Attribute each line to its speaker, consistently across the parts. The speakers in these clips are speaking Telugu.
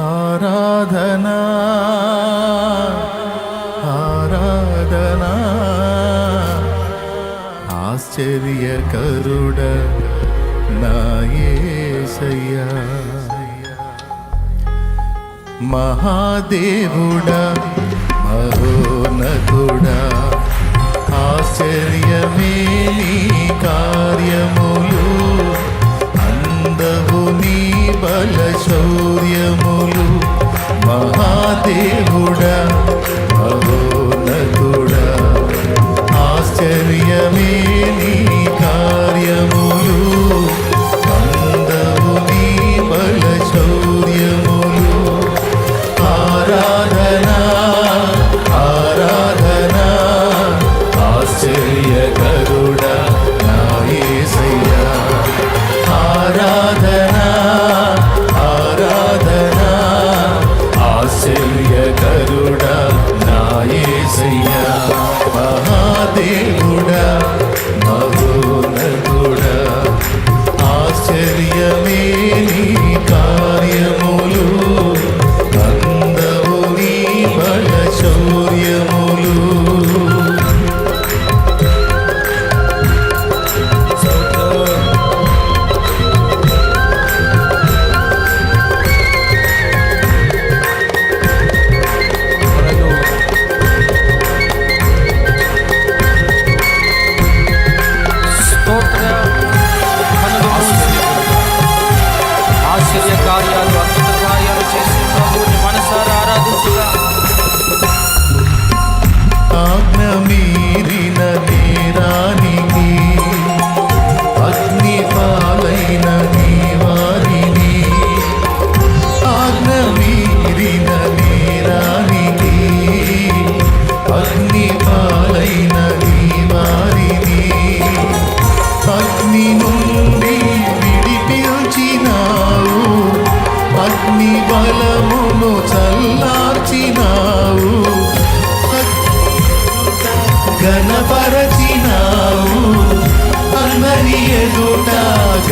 Speaker 1: ఆరాధనా ఆరాధనా ఆశ్చర్యకరుడ నాయసయ్యా. మహాదేవుడా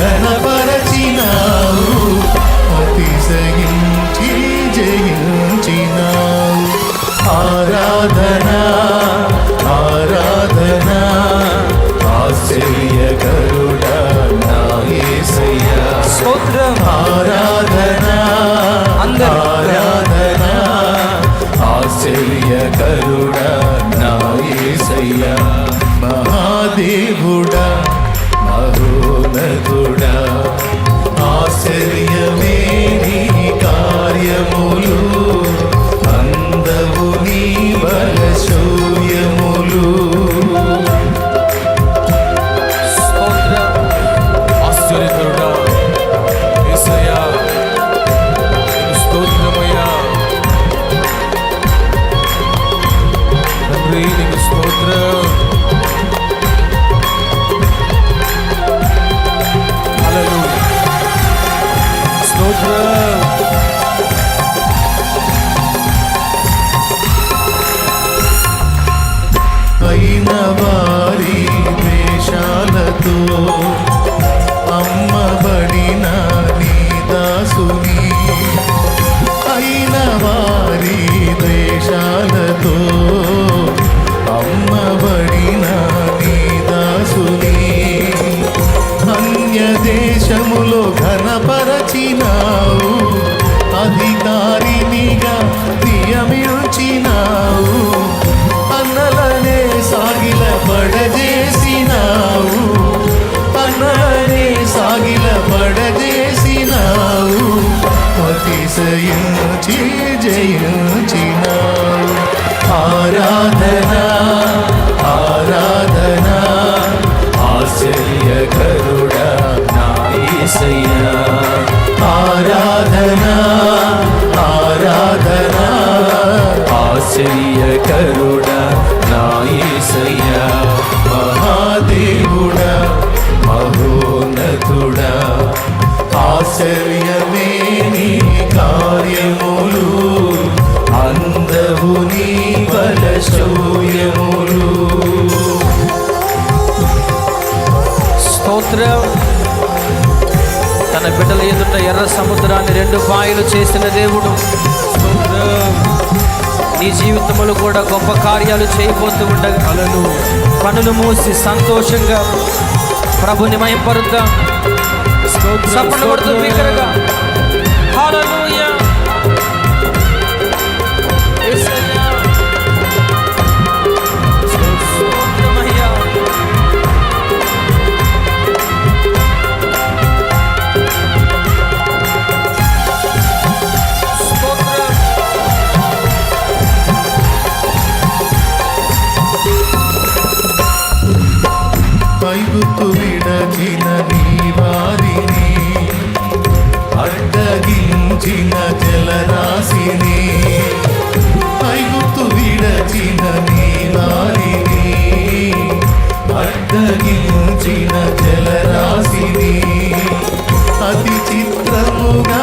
Speaker 1: ఘనపరచినావు అతిశయించి జయించినావు. ఆరాధన ఆరాధన ఆశ్చర్యకరుడా నాయసయ్య
Speaker 2: స్తోత్రం.
Speaker 1: మార్చి జయించినావు ఆరాధన ఆరాధన ఆశ్చర్యకరుడా నాయసయ్యా. ఆరాధన ఆరాధన ఆశ్చర్యకరుడా నాయసయ్యా. మహాదేవుడా మహోన్నతుడా ఆశ్చర్యమే నీ
Speaker 2: కార్యము. బిడ్డల ఎదుట ఎర్ర సముద్రాన్ని రెండు పాయలు చేసిన దేవుడు. నీ జీవితంలో కూడా గొప్ప కార్యాలు చేయబోతూ ఉండగా పనులు మూసి సంతోషంగా ప్రభుని మయంపరుద్దాం సపన్న కొడుతూ
Speaker 1: కలిగించిన జలరాశిని. అతి చిత్రముగా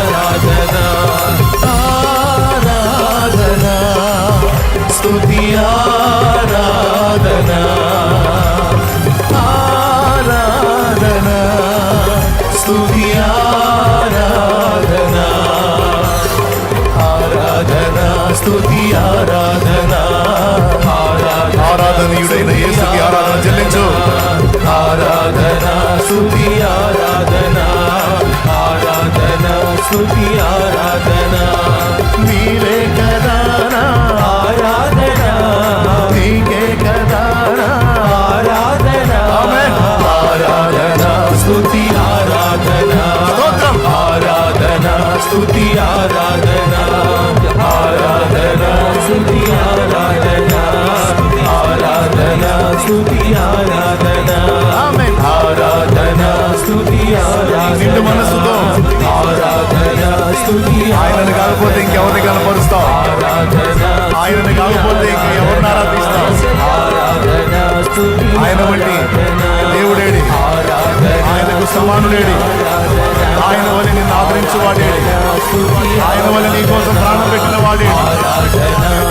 Speaker 3: స్తుతి ఆరాధన
Speaker 1: ఆరాధనీయుడైన యేసుకి ఆరాధన చెల్లించు
Speaker 3: ఆరాధన స్తుతి ఆరాధన ఆరాధన స్తుతి ఆరాధన నీవే కదానా ఆరాధన నీకే కదానా ఆరాధన
Speaker 1: ఆమేన్.
Speaker 3: ఆరాధన స్తుతి ఆరాధన
Speaker 1: స్తోత్రం. ఆయనని కాకపోతే ఇంక ఎవరిని ఆరాధిస్తావు ఆయన వంటి దేవుడేడి. ఆయనకు సమానుడేడి. ఆయన వల్ల నిన్ను ఆదరించు వాడేడి ఆయన వల్ల నీ కోసం ప్రాణం పెట్టిన వాడేడి.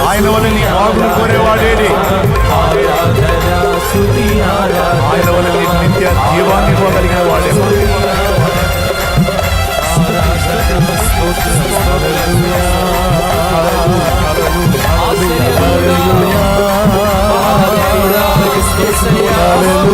Speaker 1: ఆయన వల్ల నీ బాగును కోరేవాడేడి. ఆయన వల్ల నీ నిత్య జీవాన్ని ఇవ్వగలిగిన వాడే ఆరాధనా